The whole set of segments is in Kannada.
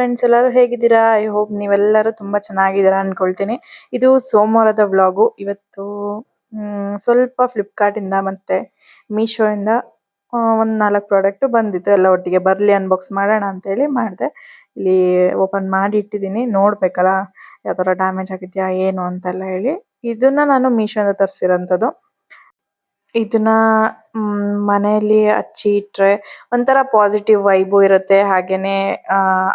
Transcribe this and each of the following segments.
ಫ್ರೆಂಡ್ಸ್ ಎಲ್ಲರೂ ಹೇಗಿದ್ದೀರಾ? ಐ ಹೋಪ್ ನೀವೆಲ್ಲರೂ ತುಂಬಾ ಚೆನ್ನಾಗಿದ್ದೀರಾ ಅನ್ಕೊಳ್ತೀನಿ. ಇದು ಸೋಮವಾರದ ವ್ಲಾಗು. ಇವತ್ತು ಸ್ವಲ್ಪ ಫ್ಲಿಪ್ಕಾರ್ಟಿಂದ ಮತ್ತೆ ಮೀಶೋ ಇಂದ ಆ, ಒಂದ್ ನಾಲ್ಕು ಪ್ರಾಡಕ್ಟ್ ಬಂದಿತ್ತು. ಎಲ್ಲ ಒಟ್ಟಿಗೆ ಬರಲಿ ಅನ್ಬಾಕ್ಸ್ ಮಾಡೋಣ ಅಂತ ಹೇಳಿ ಮಾಡಿದೆ. ಇಲ್ಲಿ ಓಪನ್ ಮಾಡಿ ಇಟ್ಟಿದ್ದೀನಿ. ನೋಡ್ಬೇಕಲ್ಲ ಯಾವ ಥರ ಡ್ಯಾಮೇಜ್ ಆಗಿದೆಯಾ ಏನು ಅಂತೆಲ್ಲ ಹೇಳಿ. ಇದನ್ನ ನಾನು ಮೀಶೋ ಇಂದ ತರಿಸಿರೋಂಥದ್ದು. ಇದನ್ನ ಮನೆಯಲ್ಲಿ ಹಚ್ಚಿ ಇಟ್ರೆ ಒಂತರ ಪಾಸಿಟಿವ್ ವೈಬು ಇರುತ್ತೆ. ಹಾಗೇನೆ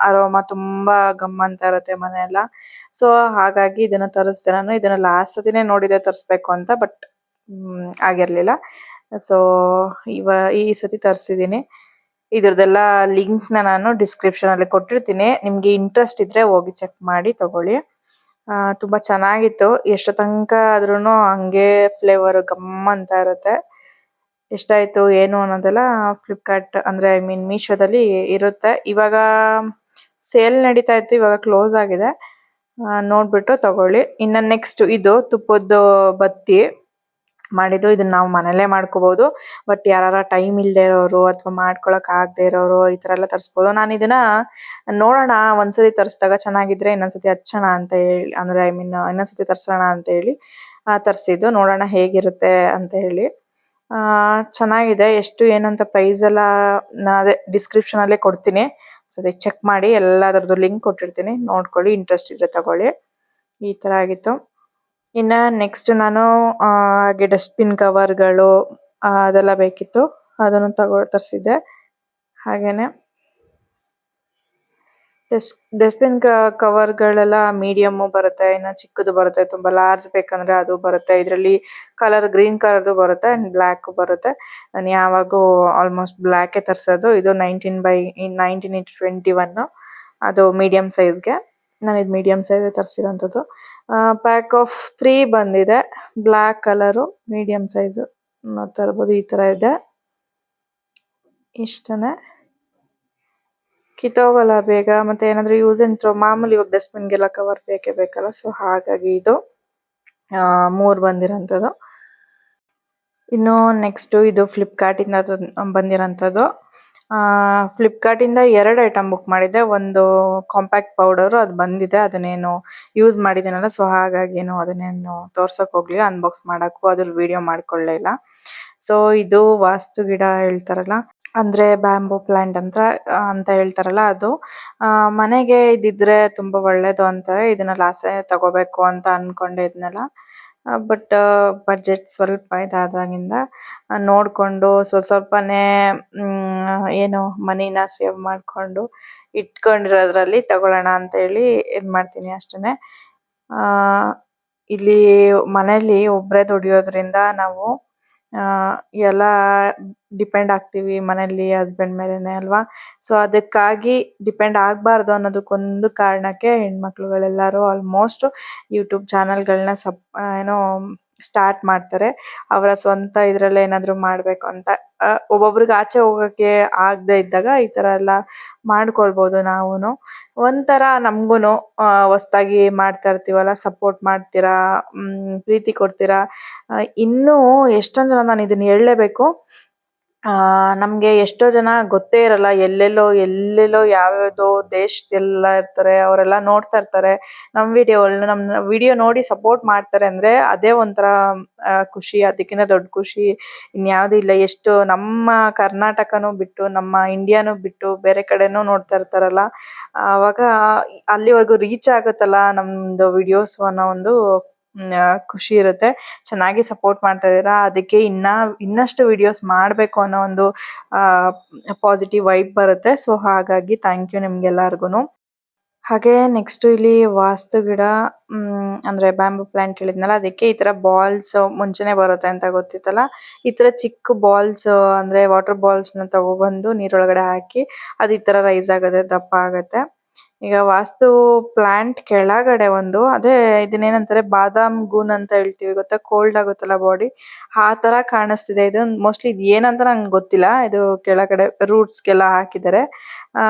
ಅರೋಮಾ ತುಂಬಾ ಗಮ್ ಅಂತ ಇರುತ್ತೆ ಮನೆ ಎಲ್ಲ ಸೊ ಹಾಗಾಗಿ ಇದನ್ನ ತರಿಸ್ದೆ ನಾನು. ಇದನ್ನ ಲಾಸ್ಟ್ ಸತಿನೇ ನೋಡಿದೆ ತರಿಸ್ಬೇಕು ಅಂತ ಬಟ್ ಆಗಿರ್ಲಿಲ್ಲ. ಸೊ ಇವ, ಈ ಸತಿ ತರಿಸಿದೀನಿ ಇದ್ರದ್ದೆಲ್ಲ ಲಿಂಕ್ನ ನಾನು ಡಿಸ್ಕ್ರಿಪ್ಷನ್ ಅಲ್ಲಿ ಕೊಟ್ಟಿರ್ತೀನಿ. ನಿಮ್ಗೆ ಇಂಟ್ರೆಸ್ಟ್ ಇದ್ರೆ ಹೋಗಿ ಚೆಕ್ ಮಾಡಿ ತಗೊಳ್ಳಿ. ಆ, ತುಂಬಾ ಚೆನ್ನಾಗಿತ್ತು. ಎಷ್ಟು ತಂಕ ಆದ್ರೂನು ಹಂಗೆ ಫ್ಲೇವರ್ ಗಮ್ ಅಂತ ಇರುತ್ತೆ ಎಷ್ಟಾಯ್ತು ಏನು ಅನ್ನೋದೆಲ್ಲ ಫ್ಲಿಪ್ಕಾರ್ಟ್ ಅಂದ್ರೆ ಐ ಮೀನ್ ಮೀಶೋದಲ್ಲಿ ಇರುತ್ತೆ. ಇವಾಗ ಸೇಲ್ ನಡೀತಾ ಇತ್ತು ಇವಾಗ ಕ್ಲೋಸ್ ಆಗಿದೆ. ನೋಡ್ಬಿಟ್ಟು ತಗೊಳ್ಳಿ. ಇನ್ನ ನೆಕ್ಸ್ಟ್ ಇದು ತುಪ್ಪದ್ದು ಬತ್ತಿ. ಮಾಡಿದ್ದು, ಇದನ್ನ ನಾವು ಮನೇಲೇ ಮಾಡ್ಕೋಬಹುದು ಬಟ್ ಯಾರಾರ ಟೈಮ್ ಇಲ್ದೇ ಇರೋರು ಅಥವಾ ಮಾಡ್ಕೊಳಕ್ ಆಗದೆ ಇರೋರು ಈ ತರ ಎಲ್ಲ ತರಿಸ್ಬೋದು. ನಾನು ಇದನ್ನ ನೋಡೋಣ, ಒಂದ್ಸತಿ ತರಿಸಿದಾಗ ಚೆನ್ನಾಗಿದ್ರೆ ಇನ್ನೊಂದ್ಸತಿ ಹಚ್ಚೋಣ ಅಂತ ಹೇಳಿ, ಅಂದ್ರೆ ಐ ಮೀನ್ ಇನ್ನೊಂದ್ಸತಿ ತರ್ಸೋಣ ಅಂತ ಹೇಳಿ ತರ್ಸಿದ್ದು. ನೋಡೋಣ ಹೇಗಿರುತ್ತೆ ಅಂತ ಹೇಳಿ. ಆ, ಚೆನ್ನಾಗಿದೆ. ಎಷ್ಟು, ಏನಂತ ಪ್ರೈಸ್ ಎಲ್ಲ ನಾನು ಅದೇ ಡಿಸ್ಕ್ರಿಪ್ಷನ್ ಅಲ್ಲೇ ಕೊಡ್ತೀನಿ. ಸರಿ ಚೆಕ್ ಮಾಡಿ, ಎಲ್ಲದರದ್ದು ಲಿಂಕ್ ಕೊಟ್ಟಿರ್ತೀನಿ. ನೋಡ್ಕೊಳ್ಳಿ ಇಂಟ್ರೆಸ್ಟ್ ಇದ್ರೆ ತಗೊಳ್ಳಿ. ಈ ತರ ಆಗಿತ್ತು. ಇನ್ನ ನೆಕ್ಸ್ಟ್ ನಾನು ಹಾಗೆ ಕವರ್ಗಳು ಅದೆಲ್ಲ ಬೇಕಿತ್ತು. ಅದನ್ನು ತಗೋ, ತರಿಸಿದ್ದೆ. ಹಾಗೇನೆ. ಕವರ್ ಗಳೆಲ್ಲ ಮೀಡಿಯಮ್ ಬರುತ್ತೆ, ಇನ್ನ ಚಿಕ್ಕದು ಬರುತ್ತೆ, ತುಂಬಾ ಲಾರ್ಜ್ ಬೇಕಂದ್ರೆ ಅದು ಬರುತ್ತೆ. ಇದರಲ್ಲಿ ಕಲರ್ ಗ್ರೀನ್ ಕಲರ್ದು ಬರುತ್ತೆ ಅಂಡ್ ಬ್ಲಾಕ್ ಬರುತ್ತೆ. ನಾನು ಯಾವಾಗೂ ಆಲ್ಮೋಸ್ಟ್ ಬ್ಲಾಕ್ ತರಿಸೋದು. ಇದು nineteen by nineteen into twenty one ಅದು ಮೀಡಿಯಂ ಸೈಜ್ಗೆ ನಾನು ಇದು ಮೀಡಿಯಂ ಸೈಜ್ ತರಿಸಿರೋಂಥದ್ದು. ಪ್ಯಾಕ್ ಆಫ್ ತ್ರೀ ಬಂದಿದೆ. ಬ್ಲಾಕ್ ಕಲರ್ ಮೀಡಿಯಂ ಸೈಜ್ ತರಬಹುದು ಈ ತರ ಇದೆ. ಇಷ್ಟನೇ. ಕಿತ್ತೋಗಲ್ಲ ಬೇಗ. ಮತ್ತೆ ಏನಾದ್ರು ಯೂಸ್ ಅಂಡ್ ಥ್ರೋ ಮಾಮೂಲಿ ಇವಾಗ ಡಸ್ಟ್ಬಿನ್ ಗೆಲ್ಲ ಕವರ್ ಬೇಕೇ ಬೇಕಲ್ಲ ಸೊ ಹಾಗಾಗಿ ಇದು. ಆ, ಮೂರ್ ಬಂದಿರೋಂಥದ್ದು. ಇನ್ನು ನೆಕ್ಸ್ಟ್ ಇದು ಫ್ಲಿಪ್ಕಾರ್ಟ್ ಇಂದ ಬಂದಿರೋಂಥದ್ದು. ಆ ಫ್ಲಿಪ್ಕಾರ್ಟ್ ಇಂದ ಎರಡು ಐಟಂ ಬುಕ್ ಮಾಡಿದ್ದೆ. ಒಂದು ಕಾಂಪ್ಯಾಕ್ಟ್ ಪೌಡರ್ ಅದು ಬಂದಿದೆ. ಅದನ್ನೇನು ಯೂಸ್ ಮಾಡಿದ್ದೀನಲ್ಲ ಸೊ ಹಾಗಾಗಿ ಏನು ಅದನ್ನೇನು ತೋರ್ಸಕ್ ಹೋಗ್ಲಿಲ್ಲ. ಅನ್ಬಾಕ್ಸ್ ಮಾಡಕ್ಕೂ ಅದ್ರ ವಿಡಿಯೋ ಮಾಡ್ಕೊಳ್ಳೇ ಇಲ್ಲ. ಸೊ ಇದು ವಾಸ್ತು ಗಿಡ ಹೇಳ್ತಾರಲ್ಲ ಅಂದ್ರೆ ಬ್ಯಾಂಬೂ ಪ್ಲಾಂಟ್ ಅಂತ ಅಂತ ಹೇಳ್ತಾರಲ್ಲ ಅದು. ಆ, ಮನೆಗೆ ಇದಿದ್ರೆ ತುಂಬಾ ಒಳ್ಳೇದು ಅಂತಾರೆ. ಇದನ್ನ ಲಾಸೆ ತಗೋಬೇಕು ಅಂತ ಅನ್ಕೊಂಡೆ ಇದ್ನಲ್ಲ. ಬಟ್ ಬಜೆಟ್ ಸ್ವಲ್ಪ ಇದಾದಾಗಿಂದ ನೋಡ್ಕೊಂಡು ಸ್ವಲ್ಪ ಸ್ವಲ್ಪನೇ ಏನು ಮನಿನ ಸೇವ್ ಮಾಡ್ಕೊಂಡು ಇಟ್ಕೊಂಡಿರೋದ್ರಲ್ಲಿ ತಗೊಳ್ಳೋಣ ಅಂತ ಹೇಳಿ ಇದು ಮಾಡ್ತೀನಿ ಅಷ್ಟೇನೆ. ಆ, ಇಲ್ಲಿ ಮನೇಲಿ ಒಬ್ಬರೇ ದುಡಿಯೋದ್ರಿಂದ ನಾವು ಆ, ಎಲ್ಲ ಡಿಪೆಂಡ್ ಆಗ್ತೀವಿ ಮನೇಲಿ ಹಸ್ಬೆಂಡ್ ಮೇಲೇನೆ ಅಲ್ವಾ? ಸೊ ಅದಕ್ಕಾಗಿ ಡಿಪೆಂಡ್ ಆಗ್ಬಾರ್ದು ಅನ್ನೋದಕ್ಕೊಂದು ಕಾರಣಕ್ಕೆ ಹೆಣ್ಮಕ್ಳುಗಳೆಲ್ಲರೂ ಆಲ್ಮೋಸ್ಟ್ ಯೂಟ್ಯೂಬ್ ಚಾನೆಲ್ಗಳನ್ನ ಸಬ್ ಏನೋ ಸ್ಟಾರ್ಟ್ ಮಾಡ್ತಾರೆ. ಅವರ ಸ್ವಂತ ಇದ್ರಲ್ಲೇ ಏನಾದ್ರು ಮಾಡ್ಬೇಕು ಅಂತ. ಅಹ್ ಒಬ್ಬೊಬ್ರಿಗೆ ಆಚೆ ಹೋಗಕ್ಕೆ ಆಗದೆ ಇದ್ದಾಗ ಈ ತರ ಎಲ್ಲ ಮಾಡ್ಕೊಳ್ಬಹುದು ನಾವುನು. ಒಂಥರ ನಮ್ಗೂನು ಹೊಸ್ದಾಗಿ ಮಾಡ್ತಾ ಇರ್ತೀವಲ್ಲ ಸಪೋರ್ಟ್ ಮಾಡ್ತೀರಾ ಪ್ರೀತಿ ಕೊಡ್ತೀರಾ. ಇನ್ನೂ ಎಷ್ಟೊಂದ್ ಜನ ನಾನು ಇದನ್ನ ಹೇಳ್ಲೇಬೇಕು. ನಮ್ಗೆ ಎಷ್ಟೋ ಜನ ಗೊತ್ತೇ ಇರಲ್ಲ, ಎಲ್ಲೆಲ್ಲೋ ಎಲ್ಲೆಲ್ಲೋ ಯಾವ್ಯಾವ್ದೋ ದೇಶದೆಲ್ಲ ಇರ್ತಾರೆ, ಅವರೆಲ್ಲ ನೋಡ್ತಾ ಇರ್ತಾರೆ. ನಮ್ಮ ವಿಡಿಯೋ ನಮ್ ವಿಡಿಯೋ ನೋಡಿ ಸಪೋರ್ಟ್ ಮಾಡ್ತಾರೆ ಅಂದ್ರೆ ಅದೇ ಒಂಥರ ಖುಷಿ, ಅದಕ್ಕಿಂತ ದೊಡ್ಡ ಖುಷಿ. ಇನ್ಯಾವ್ದು ಇಲ್ಲ, ಎಷ್ಟು ನಮ್ಮ ಕರ್ನಾಟಕನು ಬಿಟ್ಟು, ನಮ್ಮ ಇಂಡಿಯಾನು ಬಿಟ್ಟು, ಬೇರೆ ಕಡೆನೂ ನೋಡ್ತಾ ಇರ್ತಾರಲ್ಲ ಅವಾಗ ಅಲ್ಲಿವರೆಗೂ ರೀಚ್ ಆಗುತ್ತಲ್ಲ ನಮ್ದು ವಿಡಿಯೋಸ್ ಅನ್ನೋ ಒಂದು ಖುಷಿ ಇರುತ್ತೆ. ಚೆನ್ನಾಗಿ ಸಪೋರ್ಟ್ ಮಾಡ್ತಾ ಇದ್ದೀರಾ. ಅದಕ್ಕೆ ಇನ್ನ, ಇನ್ನಷ್ಟು ವಿಡಿಯೋಸ್ ಮಾಡಬೇಕು ಅನ್ನೋ ಒಂದು ಪಾಸಿಟಿವ್ ವೈಬ್ ಬರುತ್ತೆ. ಸೊ ಹಾಗಾಗಿ ಥ್ಯಾಂಕ್ ಯು ನಿಮ್ಗೆಲ್ಲರಿಗೂ ಹಾಗೆ ನೆಕ್ಸ್ಟ್ ಇಲ್ಲಿ ವಾಸ್ತು ಗಿಡ ಅಂದ್ರೆ ಬ್ಯಾಂಬೂ ಪ್ಲಾಂಟ್ ಹೇಳಿದ್ನಲ್ಲ, ಅದಕ್ಕೆ ಈ ತರ ಬಾಲ್ಸ್ ಮುಂಚೆನೆ ಬರುತ್ತೆ ಅಂತ ಗೊತ್ತಿತ್ತಲ್ಲ. ಈ ತರ ಚಿಕ್ಕ ಬಾಲ್ಸ್ ಅಂದ್ರೆ ವಾಟರ್ ಬಾಲ್ಸ್ನ ತಗೊಬಂದು ನೀರೊಳಗಡೆ ಹಾಕಿ, ಅದು ಈ ತರ ರೈಸ್ ಆಗುತ್ತೆ, ದಪ್ಪ ಆಗುತ್ತೆ. ಈಗ ವಾಸ್ತು ಪ್ಲಾಂಟ್ ಕೆಳಗಡೆ ಒಂದು, ಅದೇ ಇದನ್ನೇನಂತಾರೆ ಬಾದಾಮ್ ಗೂನ್ ಅಂತ ಹೇಳ್ತೀವಿ ಗೊತ್ತಾ? ಕೋಲ್ಡ್ ಆಗುತ್ತಲ್ಲ ಬಾಡಿ ಆ ತರ ಕಾಣಿಸ್ತಿದೆ. ಇದು ಮೋಸ್ಟ್ಲಿ ಇದು ಏನಂತ ನಂಗೆ ಗೊತ್ತಿಲ್ಲ. ಇದು ಕೆಳಗಡೆ ರೂಟ್ಸ್ ಗೆಲ್ಲ ಹಾಕಿದ್ದಾರೆ. ಆ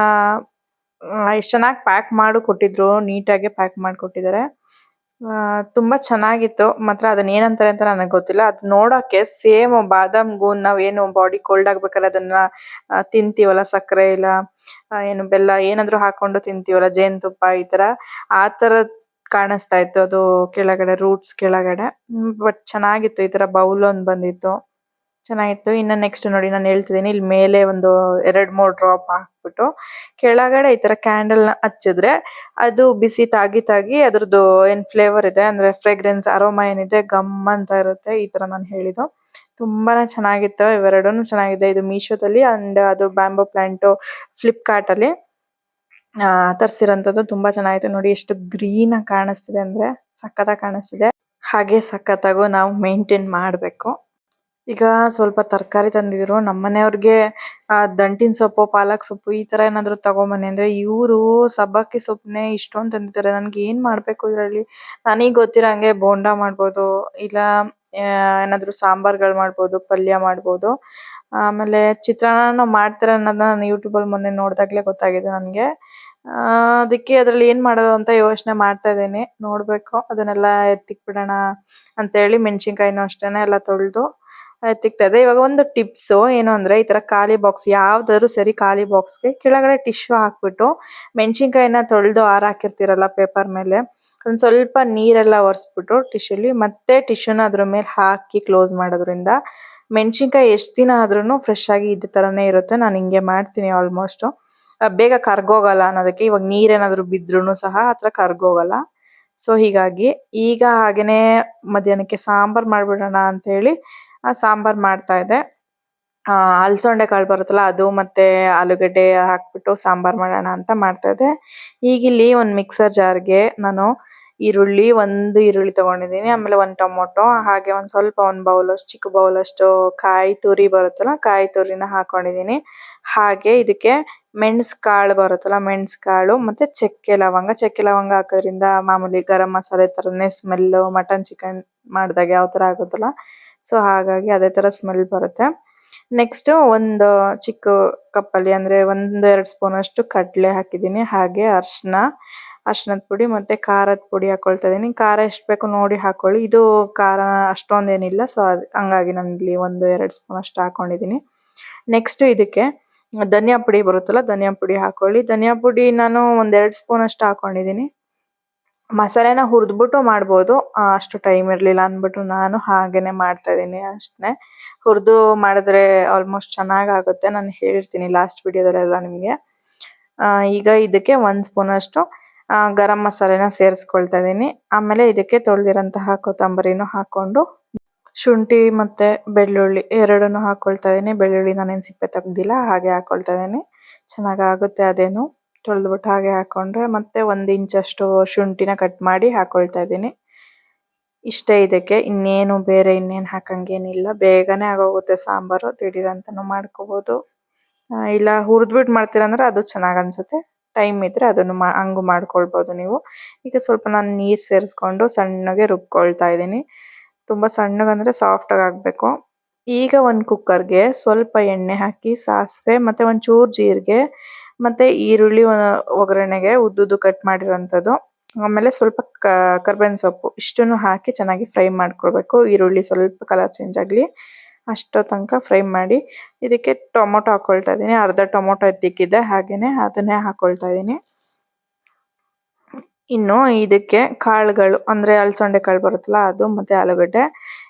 ಎಷ್ಟು ಚೆನ್ನಾಗಿ ಪ್ಯಾಕ್ ಮಾಡಿ ಕೊಟ್ಟಿದ್ರು, ನೀಟಾಗಿ ಪ್ಯಾಕ್ ಮಾಡಿ ಕೊಟ್ಟಿದ್ದಾರೆ. ತುಂಬಾ ಚೆನ್ನಾಗಿತ್ತು. ಮಾತ್ರ ಅದನ್ನ ಏನಂತಾರೆ ಅಂತ ನನಗೆ ಗೊತ್ತಿಲ್ಲ. ಅದ್ ನೋಡಕ್ಕೆ ಸೇಮ್ ಬಾದಾಮ್ ಗೂನ್ ಏನು ಬಾಡಿ ಕೋಲ್ಡ್ ಆಗ್ಬೇಕಾದ್ರೆ ಅದನ್ನ ತಿಂತೀವಲ್ಲ ಸಕ್ಕರೆ ಇಲ್ಲ ಏನು ಬೆಲ್ಲ ಏನಾದ್ರು ಹಾಕೊಂಡು ತಿಂತೀವಲ್ಲ ಜೇನುತುಪ್ಪ ಈ ತರ, ಆ ತರದ್ ಕಾಣಿಸ್ತಾ ಇತ್ತು. ಅದು ಕೆಳಗಡೆ ರೂಟ್ಸ್ ಕೆಳಗಡೆ. ಬಟ್ ಚೆನ್ನಾಗಿತ್ತು. ಈ ತರ ಬೌಲ್ ಒಂದ್ ಬಂದಿತ್ತು. ಚೆನ್ನಾಗಿತ್ತು. ಇನ್ನ ನೆಕ್ಸ್ಟ್ ನೋಡಿ ನಾನು ಹೇಳ್ತಿದ್ದೀನಿ ಇಲ್ಲಿ ಮೇಲೆ ಒಂದು ಎರಡ್, ಮೂರ್ ಡ್ರಾಪ್ ಹಾಕ್ಬಿಟ್ಟು ಕೆಳಗಡೆ ಈ ತರ ಕ್ಯಾಂಡಲ್ನ ಹಚ್ಚಿದ್ರೆ ಅದು ಬಿಸಿ ತಾಗಿ ತಾಗಿ ಅದ್ರದ್ದು ಏನ್ ಫ್ಲೇವರ್ ಇದೆ ಅಂದ್ರೆ ಫ್ರೇಗ್ರೆನ್ಸ್ ಅರೋಮಾ ಏನಿದೆ ಗಮ್ ಅಂತ ಇರುತ್ತೆ ಈ ತರ ನಾನು ಹೇಳಿದ್ದು. ತುಂಬಾನೇ ಚೆನ್ನಾಗಿತ್ತು. ಇವೆರಡೂ ಚೆನ್ನಾಗಿದೆ. ಇದು ಮೀಶೋದಲ್ಲಿ ಅಂಡ್ ಅದು ಬ್ಯಾಂಬೋ ಪ್ಲಾಂಟ್ ಫ್ಲಿಪ್ಕಾರ್ಟ್ ಅಲ್ಲಿ ತುಂಬ ಚೆನ್ನಾಗಿತ್ತು. ತುಂಬಾ ನೋಡಿ ಎಷ್ಟು ಗ್ರೀನ್ ಆಗಿ ಕಾಣಿಸ್ತಿದೆ ಅಂದ್ರೆ ಸಖತ್ತಾಗಿ ಕಾಣಿಸ್ತಿದೆ. ಹಾಗೆ ಸಖತ್ತಾಗೂ ನಾವು ಮೇಂಟೈನ್ ಮಾಡ್ಬೇಕು. ಈಗ ಸ್ವಲ್ಪ ತರಕಾರಿ ತಂದಿದ್ರು. ನಮ್ಮನೆಯವ್ರಿಗೆ, ಆ ದಂಟಿನ ಸೊಪ್ಪು, ಪಾಲಕ್ ಸೊಪ್ಪು ಈ ತರ ಏನಾದ್ರು ತಗೊಂಬನ್ನಿ ಅಂದ್ರೆ ಇವ್ರು ಸಬ್ಬಕ್ಕಿ ಸೊಪ್ಪನ್ನೇ ಇಷ್ಟೊಂದ್ ತಂದಿದ್ದಾರೆ. ನನ್ಗೆ ಏನ್ ಮಾಡ್ಬೇಕು ಇದ್ರಲ್ಲಿ? ನನಗ್ ಗೊತ್ತಿರೋ ಹಂಗೆ ಬೋಂಡಾ ಮಾಡ್ಬೋದು, ಇಲ್ಲ ಏನಾದ್ರು ಸಾಂಬಾರ್ಗಳ್ ಮಾಡ್ಬೋದು, ಪಲ್ಯ ಮಾಡಬಹುದು ಆಮೇಲೆ ಚಿತ್ರಾನ್ನನು ಮಾಡ್ತಾರೆ ಅನ್ನೋದನ್ನ ನಾನು ಯೂಟ್ಯೂಬ್ ಅಲ್ಲಿ ಮೊನ್ನೆ ನೋಡ್ದಾಗ್ಲೇ ಗೊತ್ತಾಗಿದೆ ನನಗೆ. ಅದಕ್ಕೆ ಅದ್ರಲ್ಲಿ ಏನ್ ಮಾಡೋದು ಅಂತ ಯೋಚನೆ ಮಾಡ್ತಾ ಇದ್ದೀನಿ. ನೋಡ್ಬೇಕು, ಅದನ್ನೆಲ್ಲ ಎತ್ತಿಕ್ ಬಿಡೋಣ ಅಂತ ಹೇಳಿ ಮೆಣಸಿನಕಾಯಿನೂ ಅಷ್ಟೇನೆ ಎಲ್ಲ ತೊಳೆದು ಇದೆ ಇವಾಗ ಒಂದು ಟಿಪ್ಸ್ ಏನು ಅಂದ್ರೆ ಈ ತರ ಖಾಲಿ ಬಾಕ್ಸ್ ಯಾವ್ದಾದ್ರು ಸರಿ ಖಾಲಿ ಬಾಕ್ಸ್ಗೆ ಕೆಳಗಡೆ ಟಿಶ್ಯೂ ಹಾಕ್ಬಿಟ್ಟು ಮೆಣಸಿನಕಾಯಿನ ತೊಳೆದು ಆರ ಹಾಕಿರ್ತೀರಲ್ಲ ಪೇಪರ್ ಮೇಲೆ ಒಂದ್ ಸ್ವಲ್ಪ ನೀರೆಲ್ಲ ಒರೆಸ್ಬಿಟ್ಟು ಟಿಶ್ಯೂಲಿ ಮತ್ತೆ ಟಿಶ್ಯೂನ ಅದ್ರ ಮೇಲೆ ಹಾಕಿ ಕ್ಲೋಸ್ ಮಾಡೋದ್ರಿಂದ ಮೆಣಸಿನಕಾಯಿ ಎಷ್ಟ್ ದಿನ ಆದ್ರೂ ಫ್ರೆಶ್ ಆಗಿ ಇದ್ದ ತರನೇ ಇರುತ್ತೆ. ನಾನು ಹಿಂಗೆ ಮಾಡ್ತೀನಿ ಆಲ್ಮೋಸ್ಟ್ ಬೇಗ ಕರ್ಗೋಗಲ್ಲ ಅನ್ನೋದಕ್ಕೆ ಇವಾಗ ನೀರೇನಾದ್ರು ಬಿದ್ರೂನು ಸಹ ಹತ್ರ ಕರ್ಗೋಗಲ್ಲ. ಸೊ ಹೀಗಾಗಿ ಈಗ ಹಾಗೇನೆ ಮಧ್ಯಾಹ್ನಕ್ಕೆ ಸಾಂಬಾರ್ ಮಾಡ್ಬಿಡೋಣ ಅಂತ ಹೇಳಿ ಆ ಸಾಂಬಾರ್ ಮಾಡ್ತಾ ಇದ್ದೆ ಆ ಅಲ್ಸೊಂಡೆ ಕಾಳು ಬರುತ್ತಲ್ಲ, ಅದು ಮತ್ತೆ ಆಲೂಗಡ್ಡೆ ಹಾಕ್ಬಿಟ್ಟು ಸಾಂಬಾರ್ ಮಾಡೋಣ ಅಂತ ಮಾಡ್ತಾ ಇದ್ದೆ ಈಗ ಇಲ್ಲಿ ಒಂದ್ ಮಿಕ್ಸರ್ ಜಾರ್ಗೆ ನಾನು ಈರುಳ್ಳಿ, ಒಂದು ಈರುಳ್ಳಿ ತಗೊಂಡಿದ್ದೀನಿ. ಆಮೇಲೆ ಒಂದ್ ಟೊಮೊಟೊ, ಹಾಗೆ ಒಂದ್ ಸ್ವಲ್ಪ ಒಂದ್ ಬೌಲ್ ಅಷ್ಟು, ಚಿಕ್ಕ ಬೌಲ್ ಅಷ್ಟು ಕಾಯಿ ತುರಿ ಬರುತ್ತಲ್ಲ, ಕಾಯಿ ತುರಿನ ಹಾಕೊಂಡಿದೀನಿ ಹಾಗೆ ಇದಕ್ಕೆ ಮೆಣಸ್ ಕಾಳು ಬರುತ್ತಲ್ಲ ಮೆಣಸ್ ಕಾಳು ಮತ್ತೆ ಚಕ್ಕೆ ಲವಂಗ. ಚಕ್ಕೆ ಲವಂಗ ಹಾಕೋದ್ರಿಂದ ಮಾಮೂಲಿ ಗರಂ ಮಸಾಲೆ ತರನೇ ಸ್ಮೆಲ್ ಮಟನ್ ಚಿಕನ್ ಮಾಡಿದಾಗ ಯಾವ ತರ ಆಗುತ್ತಲ್ಲ ಸೊ ಹಾಗಾಗಿ ಅದೇ ತರ ಸ್ಮೆಲ್ ಬರುತ್ತೆ. ನೆಕ್ಸ್ಟ್ ಒಂದು ಚಿಕ್ಕ ಕಪ್ಪಲ್ಲಿ ಅಂದ್ರೆ ಒಂದ್ ಎರಡ್ ಸ್ಪೂನ್ ಅಷ್ಟು ಕಡ್ಲೆ ಹಾಕಿದೀನಿ ಹಾಗೆ ಅರ್ಶಿನ ಅರ್ಶಿನದ ಪುಡಿ ಮತ್ತೆ ಖಾರದ ಪುಡಿ ಹಾಕೊಳ್ತಾ ಇದೀನಿ ಖಾರ ಎಷ್ಟು ಬೇಕು ನೋಡಿ ಹಾಕೊಳ್ಳಿ. ಇದು ಖಾರ ಅಷ್ಟೊಂದೇನಿಲ್ಲ. ಸೊ ಹಂಗಾಗಿ ನಾನು ಇಲ್ಲಿ ಒಂದು ಎರಡ್ ಸ್ಪೂನ್ ಅಷ್ಟು ಹಾಕೊಂಡಿದೀನಿ ನೆಕ್ಸ್ಟ್ ಇದಕ್ಕೆ ಧನಿಯಾ ಪುಡಿ ಬರುತ್ತಲ್ಲ, ಧನಿಯಾ ಪುಡಿ ಹಾಕೊಳ್ಳಿ. ಧನಿಯಾ ಪುಡಿ ನಾನು ಒಂದ್ ಎರಡ್ ಸ್ಪೂನ್ ಅಷ್ಟು ಹಾಕೊಂಡಿದೀನಿ ಮಸಾಲೆನ ಹುರಿದ್ಬಿಟ್ಟು ಮಾಡ್ಬೋದು. ಅಷ್ಟು ಟೈಮ್ ಇರಲಿಲ್ಲ ಅಂದ್ಬಿಟ್ಟು ನಾನು ಹಾಗೇನೆ ಮಾಡ್ತಾ ಇದ್ದೀನಿ ಅಷ್ಟೇ. ಹುರಿದು ಮಾಡಿದ್ರೆ ಆಲ್ಮೋಸ್ಟ್ ಚೆನ್ನಾಗಾಗುತ್ತೆ. ನಾನು ಹೇಳಿರ್ತೀನಿ ಲಾಸ್ಟ್ ವಿಡಿಯೋದಲ್ಲೆಲ್ಲ ನಿಮಗೆ. ಈಗ ಇದಕ್ಕೆ ಒಂದು ಸ್ಪೂನ್ ಅಷ್ಟು ಆ, ಗರಂ ಮಸಾಲೆನ ಸೇರಿಸ್ಕೊಳ್ತಾ ಇದ್ದೀನಿ. ಆಮೇಲೆ ಇದಕ್ಕೆ ತೊಳೆದಿರೋಂತಹ ಕೊತ್ತಂಬರಿನೂ ಹಾಕ್ಕೊಂಡು ಶುಂಠಿ ಮತ್ತು ಬೆಳ್ಳುಳ್ಳಿ ಎರಡನ್ನೂ ಹಾಕ್ಕೊಳ್ತಾ ಇದ್ದೀನಿ. ಬೆಳ್ಳುಳ್ಳಿ ನಾನೇನು ಸಿಪ್ಪೆ ತೆಗ್ದಿಲ್ಲ ಹಾಗೆ ಹಾಕೊಳ್ತಾ ಇದ್ದೀನಿ. ಚೆನ್ನಾಗ್ ಆಗುತ್ತೆ ಅದೇನು ತೊಳೆದ್ಬಿಟ್ಟು ಹಾಗೆ ಹಾಕೊಂಡ್ರೆ ಮತ್ತೆ ಒಂದು ಇಂಚಷ್ಟು ಶುಂಠಿನ ಕಟ್ ಮಾಡಿ ಹಾಕೊಳ್ತಾ ಇದ್ದೀನಿ. ಇಷ್ಟೇ ಇದಕ್ಕೆ. ಇನ್ನೇನು ಬೇರೆ ಇನ್ನೇನು ಹಾಕಂಗೇನಿಲ್ಲ. ಬೇಗನೆ ಆಗೋಗುತ್ತೆ ಸಾಂಬಾರು. ದಿಢೀರ್ ಅಂತಾನು ಮಾಡ್ಕೋಬಹುದು ಆ, ಇಲ್ಲ ಹುರಿದ್ಬಿಟ್ಟು ಮಾಡ್ತೀರಂದ್ರೆ ಅದು ಚೆನ್ನಾಗಿ ಅನ್ಸುತ್ತೆ. ಟೈಮ್ ಇದ್ರೆ ಅದನ್ನು ಮಾ ಹಂಗು ಮಾಡ್ಕೊಳ್ಬೋದು ನೀವು. ಈಗ ಸ್ವಲ್ಪ ನಾನು ನೀರು ಸೇರಿಸ್ಕೊಂಡು ಸಣ್ಣಗೆ ರುಬ್ಕೊಳ್ತಾ ಇದ್ದೀನಿ. ತುಂಬಾ ಸಣ್ಣಗಂದ್ರೆ ಸಾಫ್ಟ್ ಆಗಿ ಆಗ್ಬೇಕು. ಈಗ ಒಂದು ಕುಕ್ಕರ್ಗೆ ಸ್ವಲ್ಪ ಎಣ್ಣೆ ಹಾಕಿ ಸಾಸಿವೆ ಮತ್ತೆ ಒಂಚೂರು ಚೂರ್ ಜೀರಿಗೆ ಮತ್ತೆ ಈರುಳ್ಳಿ ಒಗ್ಗರಣೆಗೆ ಉದ್ದುದ್ದು ಕಟ್ ಮಾಡಿರೋಂಥದ್ದು ಆಮೇಲೆ ಸ್ವಲ್ಪ ಕ, ಕರ್ಬೇವಿನ ಸೊಪ್ಪು, ಇಷ್ಟನ್ನು ಹಾಕಿ ಚೆನ್ನಾಗಿ ಫ್ರೈ ಮಾಡ್ಕೊಳ್ಬೇಕು. ಈರುಳ್ಳಿ ಸ್ವಲ್ಪ ಕಲರ್ ಚೇಂಜ್ ಆಗಲಿ ಅಷ್ಟೋ ತನಕ ಫ್ರೈ ಮಾಡಿ, ಇದಕ್ಕೆ ಟೊಮೊಟೊ ಹಾಕ್ಕೊಳ್ತಾ ಇದ್ದೀನಿ. ಅರ್ಧ ಟೊಮೊಟೊ ಎತ್ತಿಕ್ಕಿದ್ದೆ ಹಾಗೆಯೇ ಅದನ್ನೇ ಹಾಕೊಳ್ತಾ ಇದ್ದೀನಿ. ಇನ್ನು ಇದಕ್ಕೆ ಕಾಳುಗಳು, ಅಂದರೆ ಅಲಸಂಡೆ ಕಾಳು ಬರುತ್ತಲ್ಲ, ಅದು ಮತ್ತು ಆಲೂಗಡ್ಡೆ.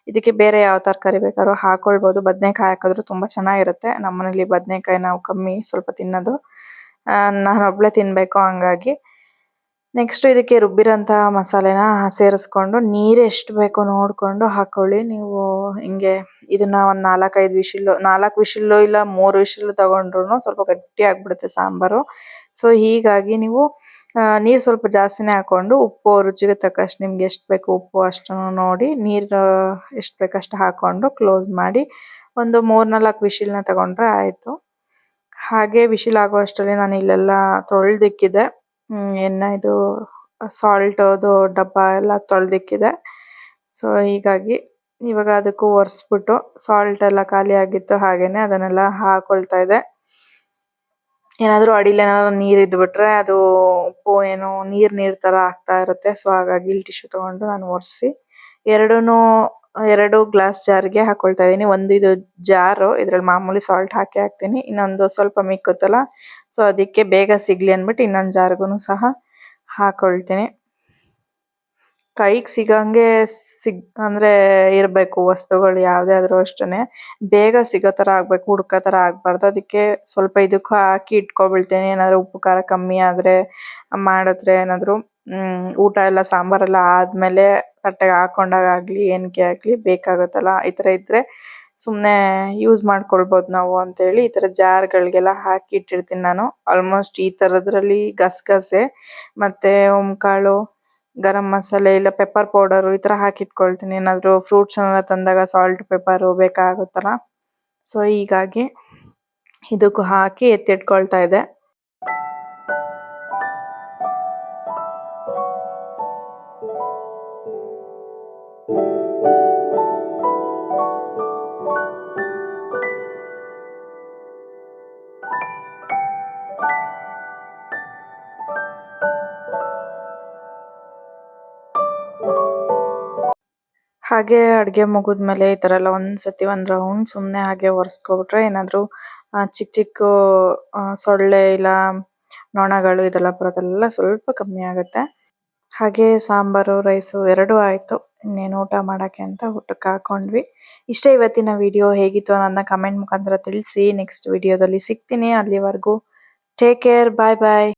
ಇದಕ್ಕೆ ಬೇರೆ ಯಾವ ತರಕಾರಿ ಬೇಕಾದ್ರು ಹಾಕೊಳ್ಬಹುದು ಬದನೆಕಾಯಿ ಹಾಕಿದ್ರು ತುಂಬಾ ಚೆನ್ನಾಗಿರುತ್ತೆ. ನಮ್ಮನೇಲಿ ಬದನೆಕಾಯಿ ನಾವು ಕಮ್ಮಿ ಸ್ವಲ್ಪ ತಿನ್ನೋದು. ನಾನು ಒಬ್ಳೆ ತಿನ್ಬೇಕು ಹಂಗಾಗಿ. ನೆಕ್ಸ್ಟ್ ಇದಕ್ಕೆ ರುಬ್ಬಿರೋಂತಹ ಮಸಾಲೆನ ಸೇರಿಸ್ಕೊಂಡು ನೀರ್ ಎಷ್ಟು ಬೇಕೋ ನೋಡ್ಕೊಂಡು ಹಾಕೊಳ್ಳಿ. ನೀವು ಹಿಂಗೆ ಇದನ್ನ ಒಂದ್ ನಾಲ್ಕೈದು ವಿಶಿಲ್ ನಾಲ್ಕು ವಿಶಿಲ್ ಇಲ್ಲ ಮೂರು ವಿಶಿಲ್ ತಗೊಂಡ್ರು ಸ್ವಲ್ಪ ಗಟ್ಟಿ ಆಗ್ಬಿಡುತ್ತೆ ಸಾಂಬಾರು. ಸೊ ಹೀಗಾಗಿ ನೀವು ನೀರ್ ಸ್ವಲ್ಪ ಜಾಸ್ತಿನೇ ಹಾಕೊಂಡು ಉಪ್ಪು, ರುಚಿಗೆ ತಕ್ಕಷ್ಟು ನಿಮ್ಗೆ ಎಷ್ಟು ಬೇಕು ಉಪ್ಪು ಅಷ್ಟನ್ನು ನೋಡಿ, ನೀರು ಎಷ್ಟು ಬೇಕಷ್ಟು ಹಾಕೊಂಡು ಕ್ಲೋಸ್ ಮಾಡಿ ಒಂದು ಮೂರ್ನಾಲ್ಕು ವಿಶಿಲ್ನ ತಗೊಂಡ್ರೆ ಆಯಿತು. ಹಾಗೆ ವಿಶಿಲ್ ಆಗೋ ಅಷ್ಟರಲ್ಲಿ ನಾನು ಇಲ್ಲೆಲ್ಲ ತೊಳೆದಿಕ್ಕಿದೆ. ಎನ್ನ ಇದು ಸಾಲ್ಟ್ ಅದು, ಡಬ್ಬ ಎಲ್ಲ ತೊಳೆದಿಕ್ಕಿದೆ. ಸೊ ಹೀಗಾಗಿ ಇವಾಗ ಅದಕ್ಕೂ ಒರೆಸ್ಬಿಟ್ಟು ಸಾಲ್ಟ್ ಎಲ್ಲ ಖಾಲಿ ಆಗಿತ್ತು ಹಾಗೇನೆ ಅದನ್ನೆಲ್ಲ ಹಾಕೊಳ್ತಾ ಇದೆ ಏನಾದ್ರು ಅಡಿಲಿ ಏನಾದ್ರು ನೀರ್ ಇದ್ಬಿಟ್ರೆ ಅದು ಉಪ್ಪು ಏನೋ ನೀರ್ ನೀರ್ ತರ ಆಗ್ತಾ ಇರುತ್ತೆ. ಸೊ ಹಾಗಾಗಿ ಇಲ್ಲಿ ಟಿಶ್ಯೂ ತಗೊಂಡು ನಾನು ಒರೆಸಿ ಎರಡುನು, ಎರಡು ಗ್ಲಾಸ್ ಜಾರ್ಗೆ ಹಾಕೊಳ್ತಾ ಇದೀನಿ ಒಂದು ಇದು ಜಾರು ಇದ್ರಲ್ಲಿ ಮಾಮೂಲಿ ಸಾಲ್ಟ್ ಹಾಕಿ ಹಾಕ್ತೀನಿ. ಇನ್ನೊಂದು ಸ್ವಲ್ಪ ಮಿಕ್ಕುತ್ತಲ್ಲ ಸೊ ಅದಕ್ಕೆ ಬೇಗ ಸಿಗ್ಲಿ ಅಂದ್ಬಿಟ್ಟು ಇನ್ನೊಂದ್ ಜಾರ್ಗುನು ಸಹ ಹಾಕೊಳ್ತೀನಿ. ಕೈಗ್ ಸಿಗಂಗೆ ಸಿಗ್, ಅಂದ್ರೆ ಇರ್ಬೇಕು ವಸ್ತುಗಳು ಯಾವ್ದೇ ಆದ್ರೂ ಅಷ್ಟೇನೆ. ಬೇಗ ಸಿಗೋ ತರ ಆಗ್ಬೇಕು, ಹುಡ್ಕೋ ತರ ಆಗ್ಬಾರ್ದು. ಅದಕ್ಕೆ ಸ್ವಲ್ಪ ಇದಕ್ಕೂ ಹಾಕಿ ಇಟ್ಕೊಬಿಡ್ತೀನಿ ಏನಾದ್ರು ಉಪ್ಪು, ಖಾರ ಕಮ್ಮಿ ಆದ್ರೆ ಮಾಡಿದ್ರೆ ಏನಾದ್ರು, ಹ್ಮ್, ಊಟ ಎಲ್ಲ, ಸಾಂಬಾರ್ ಎಲ್ಲ ಆದ್ಮೇಲೆ ತಟ್ಟೆಗೆ ಹಾಕೊಂಡಾಗ ಆಗ್ಲಿ, ಏನಕ್ಕೆ ಆಗ್ಲಿ ಬೇಕಾಗುತ್ತಲ್ಲ, ಈ ತರ ಇದ್ರೆ ಸುಮ್ನೆ ಯೂಸ್ ಮಾಡ್ಕೊಳ್ಬೋದು ನಾವು ಅಂತ ಹೇಳಿ ಈ ತರ ಜಾರ್ ಗಳಿಗೆಲ್ಲ ಹಾಕಿ ಇಟ್ಟಿರ್ತೀನಿ ನಾನು. ಆಲ್ಮೋಸ್ಟ್ ಈ ತರದ್ರಲ್ಲಿ ಗಸಗಸೆ, ಮತ್ತೆ ಓಂಕಾಳು ಗರಂ ಮಸಾಲೆ ಇಲ್ಲ ಪೆಪ್ಪರ್ ಪೌಡರ್ ಈ ತರ ಹಾಕಿ ಇಟ್ಕೊಳ್ತೀನಿ ಏನಾದ್ರು ಫ್ರೂಟ್ಸ್ ಏನಾದ್ರು ತಂದಾಗ ಸಾಲ್ಟ್ ಪೆಪ್ಪರ್ ಬೇಕಾಗುತ್ತಲ್ಲ? ಸೊ ಹೀಗಾಗಿ ಇದಕ್ಕೂ ಹಾಕಿ ಎತ್ತಿಟ್ಕೊಳ್ತಾ ಇದ್ದೆ. ಹಾಗೆ ಅಡಿಗೆ ಮುಗಿದ್ಮೇಲೆ ಈ ತರ ಎಲ್ಲ ಒಂದ್ಸತಿ ಒಂದ್ ರೌಂಡ್ ಸುಮ್ನೆ ಹಾಗೆ ಒರೆಸ್ಕೊಂಡ್ಬಿಟ್ರೆ ಏನಾದ್ರು ಚಿಕ್ ಚಿಕ್ಕು ಆ, ಸೊಳ್ಳೆ ಇಲ್ಲ ನೊಣಗಳು ಇದೆಲ್ಲ ಬರೋದೆಲ್ಲ ಸ್ವಲ್ಪ ಕಮ್ಮಿ ಆಗುತ್ತೆ. ಹಾಗೆ ಸಾಂಬಾರು, ರೈಸು ಎರಡು ಆಯ್ತು. ಇನ್ನೇನು ಊಟ ಮಾಡಕ್ಕೆ ಅಂತ ಊಟಕ್ಕೆ ಹಾಕೊಂಡ್ವಿ. ಇಷ್ಟೇ ಇವತ್ತಿನ ವಿಡಿಯೋ ಹೇಗಿತ್ತು ಅನ್ನೋದನ್ನ ಕಮೆಂಟ್ ಮುಖಾಂತರ ತಿಳಿಸಿ. ನೆಕ್ಸ್ಟ್ ವಿಡಿಯೋದಲ್ಲಿ ಸಿಗ್ತೀನಿ. ಅಲ್ಲಿವರೆಗೂ ಟೇಕ್ ಕೇರ್ ಬಾಯ್ ಬಾಯ್